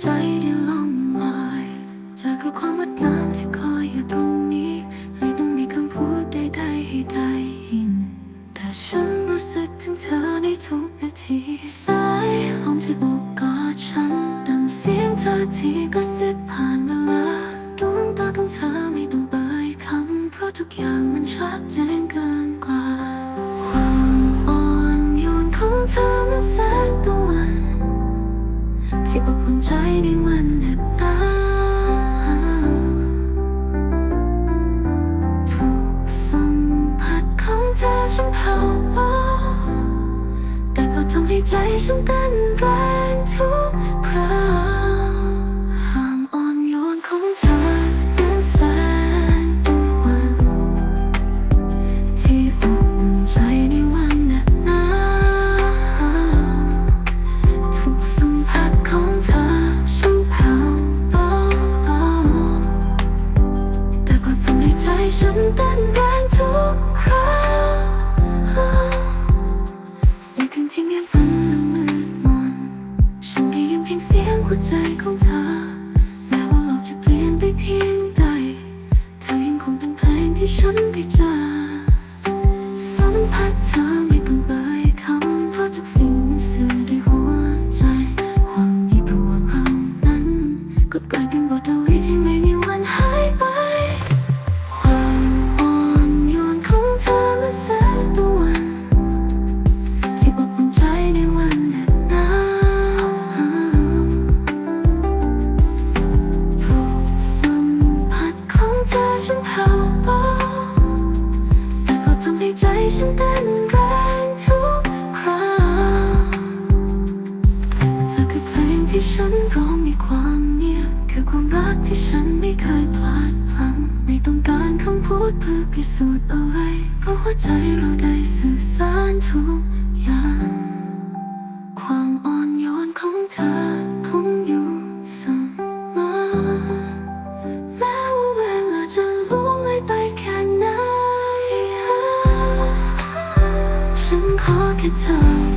ใจที่ล่อลอยเธอความงดงามที่คอยอยู่ตรงนี้ ไม่ต้องมีคำพูดใดๆให้ได้ยินแต่ฉันรู้สึกถึงเธอในทุกนาทีสายลมที่โอกกอดฉันดังเสียงเธอที่กระ ใจฉันเต้นรัก ฉัน กที่ฉันไม่เคยพลาดพลั้งไม่ต้องการคำพูดเพื่อพิสูจน์อะไร เพราะหัวใจเราได้สื่อสารทุกอย่าง ความอ่อนโยนของเธอคงอยู่เสมอแม้ว่าเวลาจะล่วงเลยไปแค่ไหน ฉันขอแค่เธอ